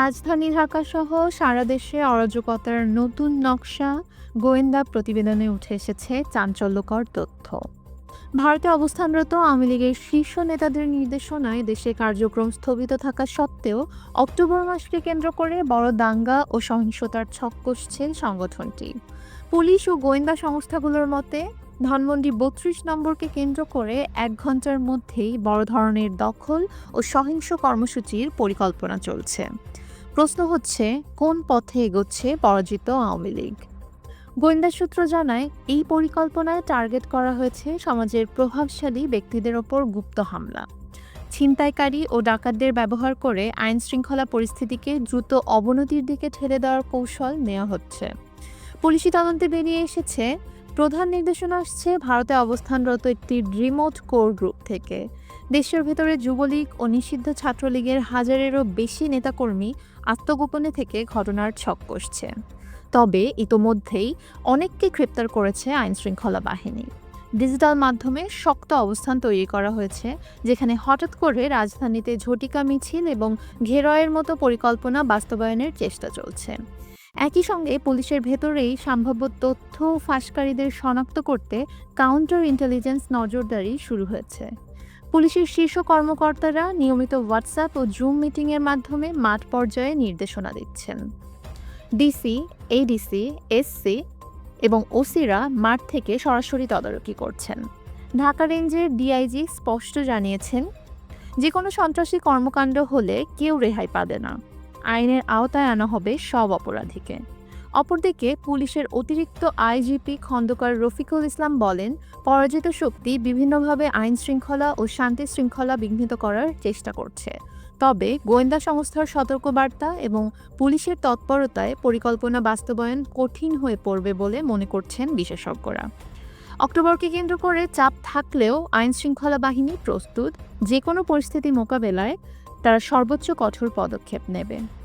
রাজধানী ঢাকা সহ সারা দেশে অরাজকতার নতুন নকশা গোয়েন্দা প্রতিবেদনে উঠে এসেছে চাঞ্চল্যকর তথ্য। ভারতে অবস্থানরত আওয়ামী লীগের শীর্ষ নেতাদের নির্দেশনায় দেশে কার্যক্রম স্থগিত থাকা সত্ত্বেও অক্টোবর মাসকে কেন্দ্র করে বড় দাঙ্গা ও সহিংসতার ছক কষছে সংগঠনটি। পুলিশ ও গোয়েন্দা সংস্থাগুলোর মতে, ধানমন্ডি বত্রিশ নম্বরকে কেন্দ্র করে এক ঘণ্টার মধ্যেই বড় ধরনের দখল ও সহিংস কর্মসূচির পরিকল্পনা চলছে। প্রশ্ন হচ্ছে, কোন পথে এগোচ্ছে পরাজিত আওয়ামী লীগ? গোয়েন্দা সূত্র জানায়, এই পরিকল্পনায় টার্গেট করা হয়েছে সমাজের প্রভাবশালী ব্যক্তিদের ওপর গুপ্ত হামলা। ছিনতাইকারী ও ডাকাতদের ব্যবহার করে আইন শৃঙ্খলা পরিস্থিতিকে দ্রুত অবনতির দিকে ঠেলে দেওয়ার কৌশল নেওয়া হচ্ছে। পুলিশি তদন্তে বেরিয়ে এসেছে, প্রধান নির্দেশনা আসছে ভারতে অবস্থানরত একটি রিমোট কোর গ্রুপ থেকে। দেশের ভেতরে যুবলীগ ও নিষিদ্ধ ছাত্রলীগের হাজারেরও বেশি নেতাকর্মী আত্মগোপনে থেকে ঘটনার ছক কষছে। তবে ইতোমধ্যেই অনেককে গ্রেপ্তার করেছে আইনশৃঙ্খলা বাহিনী। ডিজিটাল মাধ্যমে শক্ত অবস্থান তৈরি করা হয়েছে, যেখানে হঠাৎ করে রাজধানীতে ঝটিকা মিছিল এবং ঘেরয়ের মতো পরিকল্পনা বাস্তবায়নের চেষ্টা চলছে। একই সঙ্গে পুলিশের ভেতরেই সম্ভাব্য তথ্য ফাঁসকারীদের শনাক্ত করতে কাউন্টার ইন্টেলিজেন্স নজরদারি শুরু হয়েছে। পুলিশের শীর্ষ কর্মকর্তারা নিয়মিত হোয়াটসঅ্যাপ ও জুম মিটিংয়ের মাধ্যমে মাঠ পর্যায়ে নির্দেশনা দিচ্ছেন। ডিসি, এডিসি, এসসি এবং ওসিরা মাঠ থেকে সরাসরি তদারকি করছেন। ঢাকা রেঞ্জের ডিআইজি স্পষ্ট জানিয়েছেন যে কোনো সন্ত্রাসী কর্মকাণ্ড হলে কেউ রেহাই পাবে না। আইনের আওতায় আনা হবে সব অপরাধীকে। অপরদিকে পুলিশের অতিরিক্ত আইজিপি খন্দকার রফিকুল ইসলাম বলেন, পরাজিত শক্তি বিভিন্নভাবে আইন শৃঙ্খলা ও শান্তি শৃঙ্খলা বিঘ্নিত করার চেষ্টা করছে। তবে গোয়েন্দা সংস্থার সতর্কবার্তা এবং পুলিশের তৎপরতায় পরিকল্পনা বাস্তবায়ন কঠিন হয়ে পড়বে বলে মনে করছেন বিশেষজ্ঞরা। অক্টোবরকে কেন্দ্র করে চাপ থাকলেও আইন শৃঙ্খলা বাহিনী প্রস্তুত যে কোনো পরিস্থিতি মোকাবেলায় তারা সর্বোচ্চ কঠোর পদক্ষেপ নেবে।